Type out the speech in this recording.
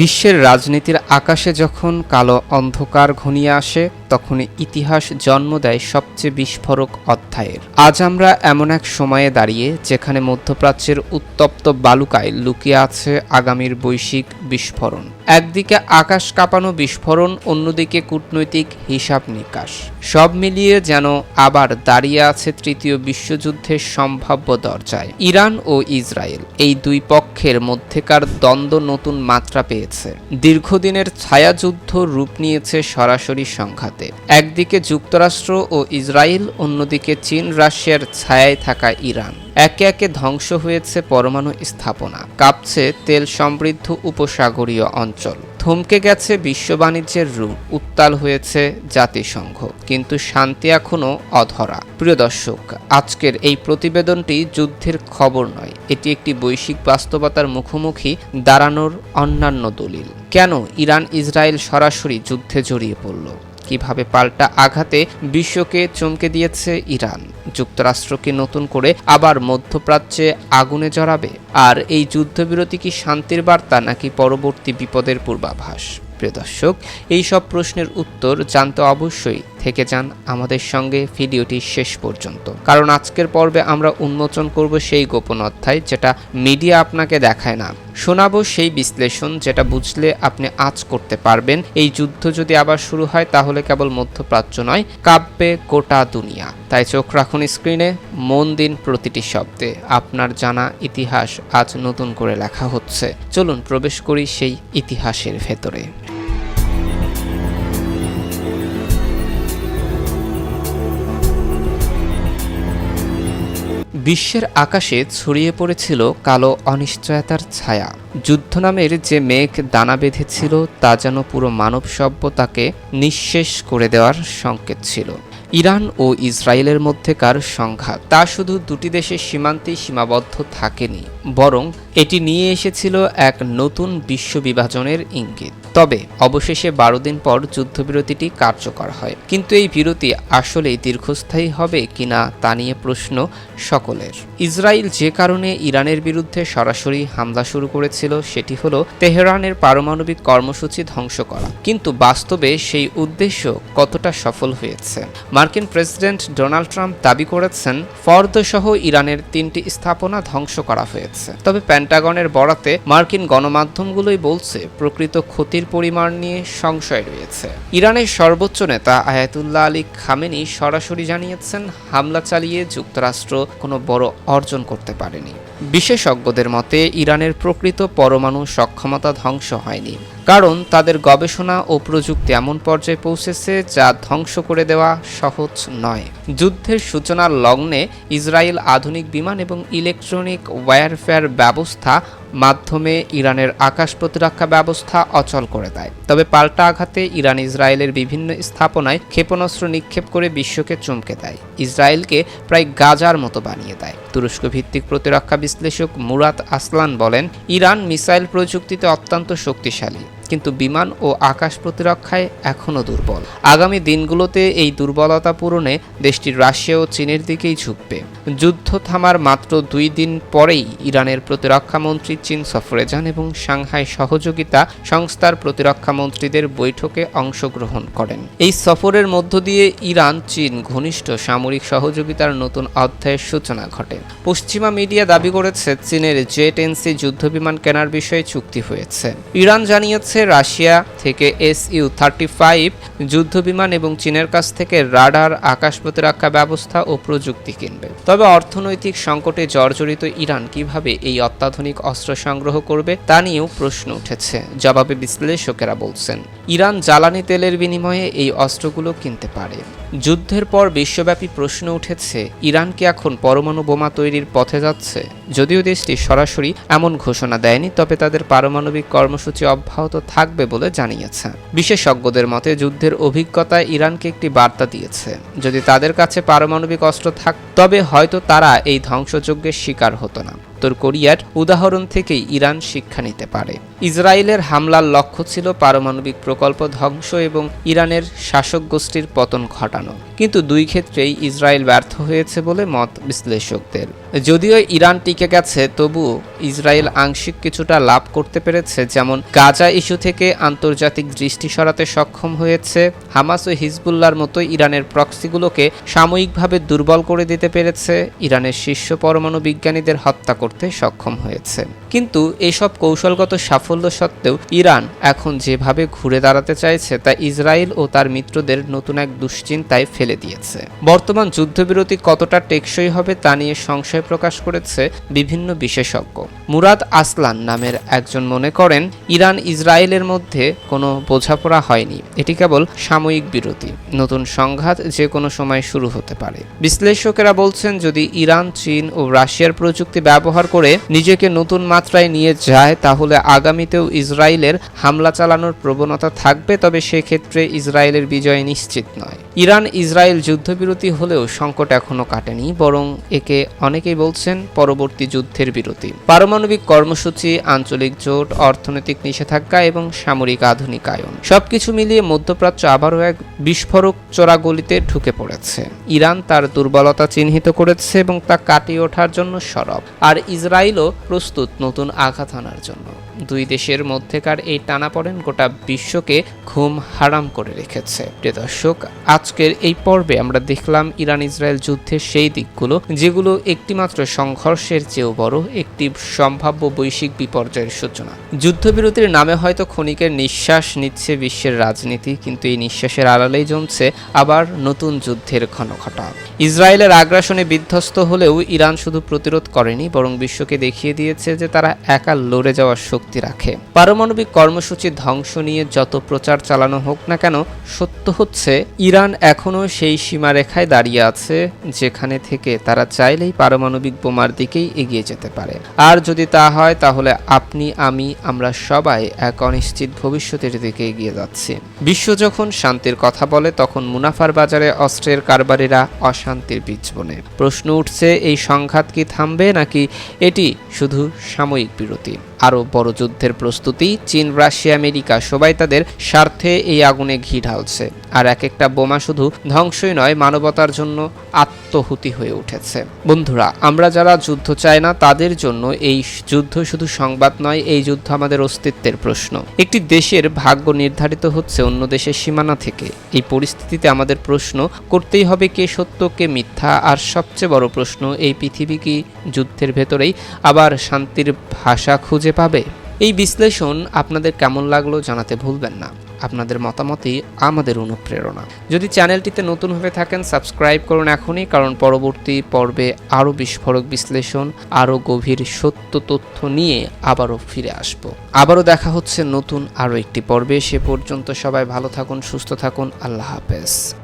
বিশ্বের রাজনীতির আকাশে যখন কালো অন্ধকার ঘনিয়ে আসে তখন ইতিহাস জন্ম দেয় সবচেয়ে বিস্ফোরক অধ্যায়ের। আজ আমরা এমন এক সময়ে দাঁড়িয়ে যেখানে মধ্যপ্রাচ্যের উত্তপ্ত বালুকায় লুকিয়ে আছে আগামীর বৈশ্বিক বিস্ফোরণ। একদিকে আকাশ কাঁপানো বিস্ফোরণ, অন্যদিকে কূটনৈতিক হিসাব নিকাশ। সব মিলিয়ে যেন আবার দাঁড়িয়ে আছে তৃতীয় বিশ্বযুদ্ধের সম্ভাব্য দরজায়। ইরান ও ইসরায়েল এই দুই পক্ষের মধ্যেকার দ্বন্দ্ব নতুন মাত্রা পেয়েছে। দীর্ঘদিনের ছায়াযুদ্ধ রূপ নিয়েছে সরাসরি সংঘাতে। একদিকে যুক্তরাষ্ট্র ও ইসরায়েল, অন্যদিকে চীন, রাশিয়ার ছায়ায় থাকা ইরান। একে একে ধ্বংস হয়েছে পরমাণু স্থাপনা। কাঁপছে তেল সমৃদ্ধ উপসাগরীয় অঞ্চল। থমকে গেছে বিশ্ব বাণিজ্যের রূপ। উত্তাল হয়েছে জাতিসংঘ। কিন্তু শান্তি এখনও অধরা। প্রিয় দর্শক, আজকের এই প্রতিবেদনটি যুদ্ধের খবর নয়। এটি একটি বৈশ্বিক বাস্তবতার মুখোমুখি দাঁড়ানোর অন্যান্য দলিল। কেন ইরান ইসরায়েল সরাসরি যুদ্ধে জড়িয়ে পড়ল? কীভাবে পাল্টা আঘাতে বিশ্বকে চমকে দিয়েছে ইরান। যুক্তরাষ্ট্রকে নতুন করে আবার মধ্যপ্রাচ্যে আগুনে জড়াবে। আর এই যুদ্ধবিরতি কি শান্তির বার্তা নাকি পরবর্তী বিপদের পূর্বাভাস? প্রিয় দর্শক, এই সব প্রশ্নের উত্তর জানতে অবশ্যই থেকে যান আমাদের সঙ্গে ভিডিওটি শেষ পর্যন্ত। কারণ আজকের পর্বে আমরা উন্মোচন করব সেই গোপন অধ্যায় যেটা মিডিয়া আপনাকে দেখায় না। শোনাবো সেই বিশ্লেষণ যেটা বুঝলে আপনি আজ করতে পারবেন। এই যুদ্ধ যদি আবার শুরু হয়, তাহলে কেবল মধ্যপ্রাচ্য নয়, কাব্যে গোটা দুনিয়া। তাই চোখ রাখুন স্ক্রিনে, মন দিন প্রতিটি শব্দে। আপনার জানা ইতিহাস আজ নতুন করে লেখা হচ্ছে। চলুন প্রবেশ করি সেই ইতিহাসের ভেতরে। বিশ্বের আকাশে ছড়িয়ে পড়েছিল কালো অনিশ্চয়তার ছায়া। যুদ্ধ নামের যে মেঘ দানা বেঁধেছিল, তা যেন পুরো মানব সভ্যতাকে নিঃশেষ করে দেওয়ার সংকেত ছিল। ইরান ও ইসরায়েলের মধ্যেকার সংঘাত। তা শুধু দুটি দেশের সীমান্তেই সীমাবদ্ধ থাকেনি। বরং এটি নিয়ে এসেছিল এক নতুন বিশ্ব বিভাজনের ইঙ্গিত। তবে অবশেষে বারো দিন পর যুদ্ধবিরতিটি কার্যকর হয়। কিন্তু এই বিরতি আসলেই দীর্ঘস্থায়ী হবে কিনা তা নিয়ে প্রশ্ন সকলের। ইসরায়েল যে কারণে ইরানের বিরুদ্ধে সরাসরি হামলা শুরু করেছিল, সেটি হল তেহরানের পারমাণবিক কর্মসূচি ধ্বংস করা। কিন্তু বাস্তবে সেই উদ্দেশ্য কতটা সফল হয়েছে? মার্কিন প্রেসিডেন্ট ডোনাল্ড ট্রাম্প দাবি করেছেন ফর্দ সহ ইরানের তিনটি স্থাপনা ধ্বংস করা হয়েছে। তবে প্যান্টাগনের বরাতে মার্কিন গণমাধ্যমগুলোই বলছে, প্রকৃত ক্ষতির পরিমাণ নিয়ে সংশয় রয়েছে। ইরানের সর্বোচ্চ নেতা আয়াতুল্লাহ আলী খামেনি সরাসরি জানিয়েছেন, হামলা চালিয়ে যুক্তরাষ্ট্র কোনো বড় অর্জন করতে পারেনি। বিশেষজ্ঞদের মতে, ইরানের প্রকৃত পরমাণু সক্ষমতা ধ্বংস হয়নি, কারণ তাদের গবেষণা ও প্রযুক্তি এমন পর্যায়ে পৌঁছেছে যা ধ্বংস করে দেওয়া সহজ নয়। যুদ্ধের সূচনার লগ্নে ইসরায়েল আধুনিক বিমান এবং ইলেকট্রনিক ওয়ারফেয়ার ব্যবস্থা মাধ্যমে ইরানের আকাশ প্রতিরক্ষা ব্যবস্থা অচল করে দেয়। তবে পাল্টা আঘাতে ইরান ইসরায়েলের বিভিন্ন স্থাপনায় ক্ষেপণাস্ত্র নিক্ষেপ করে বিশ্বকে চমকে দেয়। ইসরায়েলকে প্রায় গাজার মতো বানিয়ে দেয়। তুরস্ক ভিত্তিক প্রতিরক্ষা বিশ্লেষক মুরাত আসলান বলেন, ইরান মিসাইল প্রযুক্তিতে অত্যন্ত শক্তিশালী। কিন্তু বিমান ও আকাশ প্রতিরক্ষায় এখনও দুর্বল। আগামী দিনগুলোতে এই দুর্বলতা পূরণে দেশটি রাশিয়া ও চীনের দিকেই ঝুঁকবে। যুদ্ধ থামার মাত্র দুই দিন পরেই ইরানের প্রতিরক্ষা মন্ত্রী চীন সফরে যান এবং সাংহাই সহযোগিতা সংস্থার প্রতিরক্ষা মন্ত্রীদের বৈঠকে অংশগ্রহণ করেন। এই সফরের মধ্য দিয়ে ইরান, চীন ঘনিষ্ঠ সামরিক সহযোগিতার নতুন অধ্যায়ের সূচনা ঘটে। পশ্চিমা মিডিয়া দাবি করেছে, চীনের জেট এনসি যুদ্ধবিমান কেনার বিষয়ে চুক্তি হয়েছে। ইরান জানিয়েছে রাশিয়া থেকে এস ইউ থার্টি ফাইভ, যুদ্ধবিমান এবং চীনের কাছ থেকে রাডার আকাশ প্রতিরক্ষা ব্যবস্থা ও প্রযুক্তি কিনবে। তবে অর্থনৈতিক সংকটে জর্জরিত ইরান কীভাবে এই অত্যাধুনিক অস্ত্র সংগ্রহ করবে তা নিয়েও প্রশ্ন উঠেছে, জবাবে বিশ্লেষকেরা বলছেন। ইরান জ্বালানি তেলের বিনিময়ে এই অস্ত্রগুলো কিনতে পারে। যুদ্ধের পর বিশ্বব্যাপী প্রশ্ন উঠেছে, ইরান কি এখন পরমাণু বোমা তৈরির পথে যাচ্ছে? যদিও দেশটি সরাসরি এমন ঘোষণা দেয়নি, তবে তাদের পারমাণবিক কর্মসূচি অব্যাহত থাকবে বলে জানিয়েছে। বিশেষজ্ঞদের মতে, যুদ্ধের অভিজ্ঞতা ইরানকে একটি বার্তা দিয়েছে। যদি তাদের কাছে পারমাণবিক অস্ত্র থাক, তবে হয়তো তারা এই ধ্বংসযজ্ঞের শিকার হতো না। উত্তর কোরিয়ার উদাহরণ থেকেই ইরান শিক্ষা নিতে পারে। ইসরায়েলের হামলার লক্ষ্য ছিল পারমাণবিক প্রকল্প ধ্বংস এবং ইরানের শাসক গোষ্ঠীর পতন ঘটানো। কিন্তু দুই ক্ষেত্রেই ইসরায়েল ব্যর্থ হয়েছে বলে মত বিশ্লেষকদের। যদিও ইরান টিকে গেছে, তবু ইসরায়েল আংশিক কিছুটা লাভ করতে পেরেছে, যেমন গাজা ইস্যু থেকে আন্তর্জাতিক দৃষ্টি সরাতে সক্ষম হয়েছে, হামাস ও হিজবুল্লার মতো ইরানের প্রক্সিগুলোকে সাময়িকভাবে দুর্বল করে দিতে পেরেছে, ইরানের শীর্ষ পরমাণু বিজ্ঞানীদের হত্যা করতে সক্ষম হয়েছে। কিন্তু এসব কৌশলগত সাফল্য সত্ত্বেও ইরান এখন যেভাবে ঘুরে দাঁড়াতে চাইছে, তা ইসরায়েল ও তার মিত্রদের নতুন এক দুশ্চিন্তায় ফেলে দিয়েছে। বর্তমান যুদ্ধবিরতি কতটা টেকসই হবে তা নিয়ে সংশয় প্রকাশ করেছে বিভিন্ন বিশেষজ্ঞ। মুরাদ আসলান নামের একজন মনে করেন, ইরান ইসরায়েলের মধ্যে কোনো বোঝাপড়া হয়নি, এটি কেবল সাময়িক বিরতি, নতুন সংঘাত যে কোনো সময় শুরু হতে পারে। বিশ্লেষকেরা বলছেন, যদি ইরান, চীন ও রাশিয়ার প্রযুক্তি ব্যবহার করে নিজেকে নতুন মাত্রায় নিয়ে যায়, তাহলে আগামীতেও ইসরায়েলের হামলা চালানোর প্রবণতা থাকবে, তবে সেক্ষেত্রে ইসরায়েলের বিজয় নিশ্চিত নয়। ইরান ইসরায়েল যুদ্ধবিরতি হলেও সংকট এখনও কাটেনি, বরং একে অনেকেই বলছেন পরবর্তী যুদ্ধের বিরতি। পারমাণবিক কর্মসূচি, আঞ্চলিক জোট, অর্থনৈতিক নিষেধাজ্ঞা এবং সামরিক আধুনিকায়ন সবকিছু মিলিয়ে মধ্যপ্রাচ্য আবারও এক বিস্ফোরক চোরাগলিতে ঢুকে পড়েছে। ইরান তার দুর্বলতা চিহ্নিত করেছে এবং তা কাটিয়ে ওঠার জন্য সরব। আর ইসরায়েলও প্রস্তুত নতুন আঘাত আনার জন্য। দুই দেশের মধ্যেকার এই টানাপড়েন গোটা বিশ্বকে ঘুম হারাম করে রেখেছে। প্রিয় দর্শক, আজকের এই পর্বে আমরা দেখলাম ইরান ইসরায়েল যুদ্ধের সেই দিকগুলো, যেগুলো একটিমাত্র সংঘর্ষের চেয়েও বড় একটি সম্ভাব্য বৈশ্বিক বিপর্যয়ের সূচনা। যুদ্ধবিরতির নামে হয়তো ক্ষণিকের নিঃশ্বাস নিচ্ছে বিশ্বের রাজনীতি, কিন্তু এই নিঃশ্বাসের আড়ালেই জমছে আবার নতুন যুদ্ধের ঘনঘটা। ইসরায়েলের আগ্রাসনে বিধ্বস্ত হলেও ইরান শুধু প্রতিরোধ করেনি, বরং বিশ্বকে দেখিয়ে দিয়েছে যে তারা একা লড়ে যাওয়ার শক্তি রাখে। পারমাণবিক কর্মসূচি ধ্বংস নিয়ে যত প্রচার চালানো হোক না কেন, সত্য হচ্ছে ইরান এখনও সেই সীমারেখায় দাঁড়িয়ে আছে, যেখানে থেকে তারা চাইলেই পারমাণবিক বোমার দিকেই এগিয়ে যেতে পারে। আর যদি তা হয়, তাহলে আপনি, আমি, আমরা সবাই এক অনিশ্চিত ভবিষ্যতের দিকে এগিয়ে যাচ্ছি। বিশ্ব যখন শান্তির কথা বলে, তখন মুনাফার বাজারে অস্ত্রের কারবারিরা অশান্তির বীজ বনে। প্রশ্ন উঠছে, এই সংঘাত কি থামবে নাকি এটি শুধু সাময়িক বিরতি? আরও বড় যুদ্ধের প্রস্তুতি, চীন, রাশিয়া, আমেরিকা, সবাই তাদের স্বার্থে এই আগুনে ঘি ঢালছে। আর এক একটা বোমা শুধু ধ্বংসই নয়, মানবতার জন্য আত্মহুতি হয়ে উঠেছে। বন্ধুরা, আমরা যারা যুদ্ধ চাই না, তাদের জন্য এই যুদ্ধ শুধু সংবাদ নয়, এই যুদ্ধ আমাদের অস্তিত্বের প্রশ্ন। একটি দেশের ভাগ্য নির্ধারিত হচ্ছে অন্য দেশের সীমানা থেকে। এই পরিস্থিতিতে আমাদের প্রশ্ন, করতেই হবে কে সত্য, কে মিথ্যা? আর সবচেয়ে বড় প্রশ্ন, এই পৃথিবী কি যুদ্ধের ভেতরেই আবার শান্তির ভাষা খুঁজে পাবে। এই বিশ্লেষণ আপনাদের কেমন লাগল জানাতে ভুলবেন না। আপনাদের মতামতই আমাদের অনুপ্রেরণা। যদি চ্যানেলটিতে নতুন হয়ে থাকেন, সাবস্ক্রাইব করুন এখনই, কারণ পরবর্তী পর্বে আরও বিস্ফোরক বিশ্লেষণ, আরও গভীর সত্য তথ্য নিয়ে আবারও ফিরে আসব। আবারও দেখা হচ্ছে নতুন আরও একটি পর্বে। সে পর্যন্ত সবাই ভালো থাকুন, সুস্থ থাকুন। আল্লাহ হাফেজ।